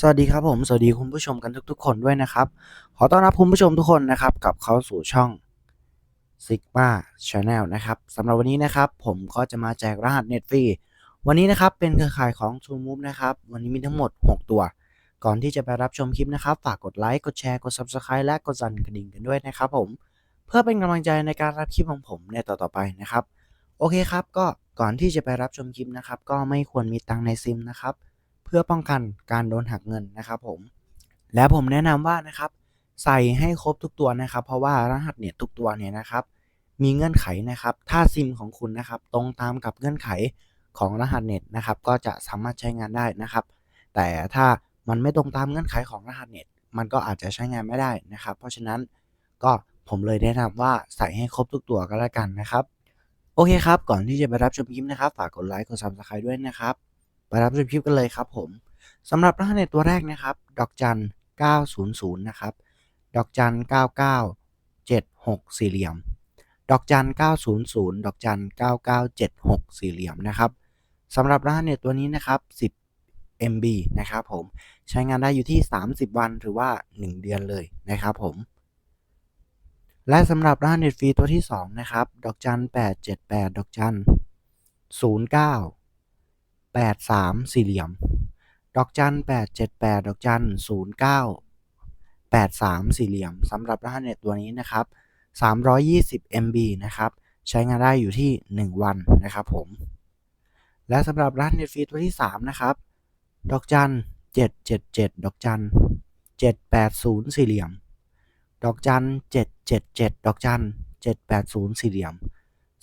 สวัสดีครับผม สวัสดีคุณผู้ชมกันทุกๆ คนด้วยนะครับ ขอต้อนรับคุณผู้ชมทุกคนนะครับกลับเข้าสู่ช่อง Sigma Channel นะครับสำหรับวันนี้นะครับ ผมก็จะมาแจกรหัสเน็ตฟรีวันนี้นะครับเป็นเครือข่ายของ True Move นะครับ วันนี้มีทั้งหมด 6 ตัว ก่อนที่จะไปรับชมคลิปนะครับ ฝากกดไลค์กดแชร์กด Subscribe และกดสั่นกระดิ่งกันด้วยนะครับผมเพื่อเป็นกำลังใจในการรับคลิปของผมในต่อๆไปนะครับ โอเคครับก็ก่อนที่จะไปรับชมคลิปนะครับ ก็ไม่ควรมีตังในซิมนะครับ พื่อป้องกันการโดนหักเงินนะครับผม และผมแนะนำว่านะครับใส่ให้ครบทุกตัวนะครับ เพราะว่ารหัสเนี่ยทุกตัวเนี่ยนะครับ มีเงื่อนไขนะครับ ถ้าซิมของคุณนะครับ ตรงตามกับเงื่อนไขของรหัสเน็ตนะครับ ก็จะสามารถใช้งานได้นะครับ แต่ถ้ามันไม่ตรงตามเงื่อนไขของรหัสเน็ต มันก็อาจจะใช้งานไม่ได้นะครับ เพราะฉะนั้นก็ผมเลยแนะนำว่าใส่ให้ครบทุกตัวก็แล้วกันนะครับ โอเคครับ ก่อนที่จะไปรับชมคลิปนะครับ ฝากกดไลค์กด Subscribe ด้วยนะครับ รับชมคลิปกันเลยครับผมสำหรับรหัสเน็ตตัวแรกนะครับ ดอกจัน 900 นะครับ ดอกจัน 99 76 สี่เหลี่ยม ดอกจัน 900 ดอกจัน 9976 สี่เหลี่ยมนะครับสำหรับรหัสเน็ตตัวนี้นะครับ 10 MB นะครับผม ใช้งานได้อยู่ที่ 30 วันหรือว่า 1 เดือนเลยนะครับผม และสำหรับรหัสเน็ตฟรีตัวที่ 2 นะครับ ดอกจัน 878 ดอกจัน 09 83 สี่เหลี่ยม ดอกจัน 878 ดอกจัน 09 83 สี่เหลี่ยมสำหรับรหัสเน็ตตัวนี้นะครับ 320 MB นะครับ ใช้งานได้อยู่ที่ 1 วันนะครับผม และสำหรับรหัสเน็ตฟรีตัวที่ 3 นะครับ ดอกจัน 777 ดอกจัน 780 สี่เหลี่ยม ดอกจัน 777 ดอกจัน 780 สี่เหลี่ยม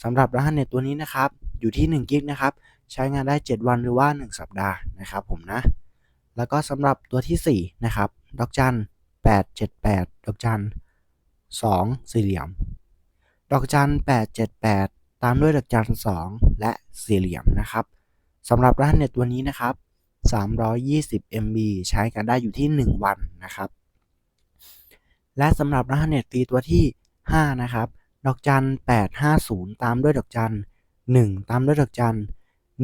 สำหรับรหัสเน็ตตัวนี้นะครับ อยู่ที่ 1 กิกนะครับ ใช้งานได้ 7 วันหรือว่า 1 สัปดาห์นะครับผมนะ แล้วก็สำหรับตัวที่ 4 นะครับ ดอกจัน 878 ดอกจัน 2 สี่เหลี่ยม ดอกจัน 878 ตามด้วยดอกจัน 2 และสี่เหลี่ยมนะครับสำหรับรหัสเน็ตตัวนี้นะครับ 320 MB ใช้กันได้อยู่ที่ 1 วันนะครับ และสำหรับรหัสเน็ตฟรีตัวที่ 5 นะครับ ดอกจัน 850 ตามด้วยดอกจัน 1 ตามด้วยดอกจัน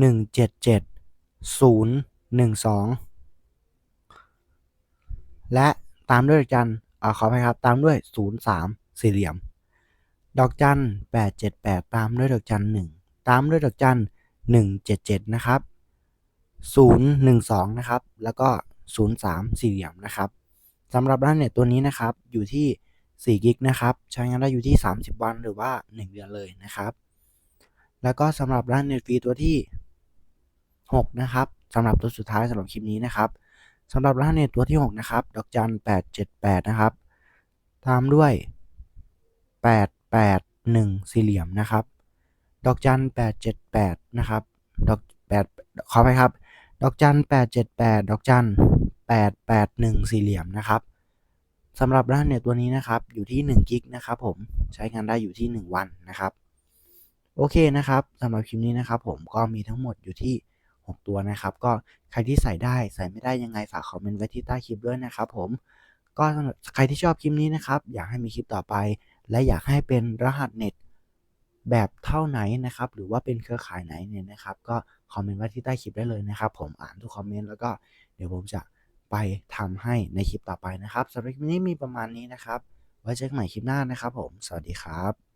177 012และตามด้วยดอกจันอ่าขออภัยครับ ตามด้วย03สี่เหลี่ยม ดอกจัน878ตามด้วยดอกจัน1ตามด้วยดอกจัน177นะครับ012นะครับ แล้วก็03สี่เหลี่ยมนะครับสำหรับรหัสเน็ตตัวนี้นะครับอยู่ที่4กิกนะครับ ใช้งานได้อยู่ที่ 30 วันหรือว่า 1 เดือนเลยนะครับ แล้วก็สำหรับรหัสเน็ตฟรีตัวที่ 6 นะครับสำหรับตัวสุดท้ายสำหรับคลิปนี้นะครับสำหรับรหัสเน็ตตัวที่ 6 นะครับ ดอกจัน 878 นะครับ ตามด้วย 881 สี่เหลี่ยมนะครับ ดอกจัน 878 นะครับ ดอก8ขอไปครับ ดอกจัน 878 ดอกจัน 881 สี่เหลี่ยมนะครับสำหรับรหัสเน็ตตัวนี้นะครับ อยู่ที่1กิกนะครับผมใช้งานได้อยู่ที่ 1 วันนะครับ โอเคนะครับสำหรับคลิปนี้นะครับ ผมก็มีทั้งหมดอยู่ที่ 6 ตัวนะครับ ก็ใครที่ใส่ได้ใส่ไม่ได้ยังไงฝากคอมเมนต์ไว้ที่ใต้คลิปด้วยนะครับผมก็สำหรับใครที่ชอบคลิปนี้นะครับ อยากให้มีคลิปต่อไป และอยากให้เป็นรหัสเน็ตแบบเท่าไหนนะครับ หรือว่าเป็นเครือข่ายไหนเนี่ยนะครับ ก็คอมเมนต์ไว้ที่ใต้คลิปได้เลยนะครับ ผมอ่านทุกคอมเมนต์แล้วก็เดี๋ยวผมจะไปทำให้ในคลิปต่อไปนะครับสำหรับคลิปนี้มีประมาณนี้นะครับ ไว้เจอกันใหม่คลิปหน้านะครับ ผม สวัสดีครับ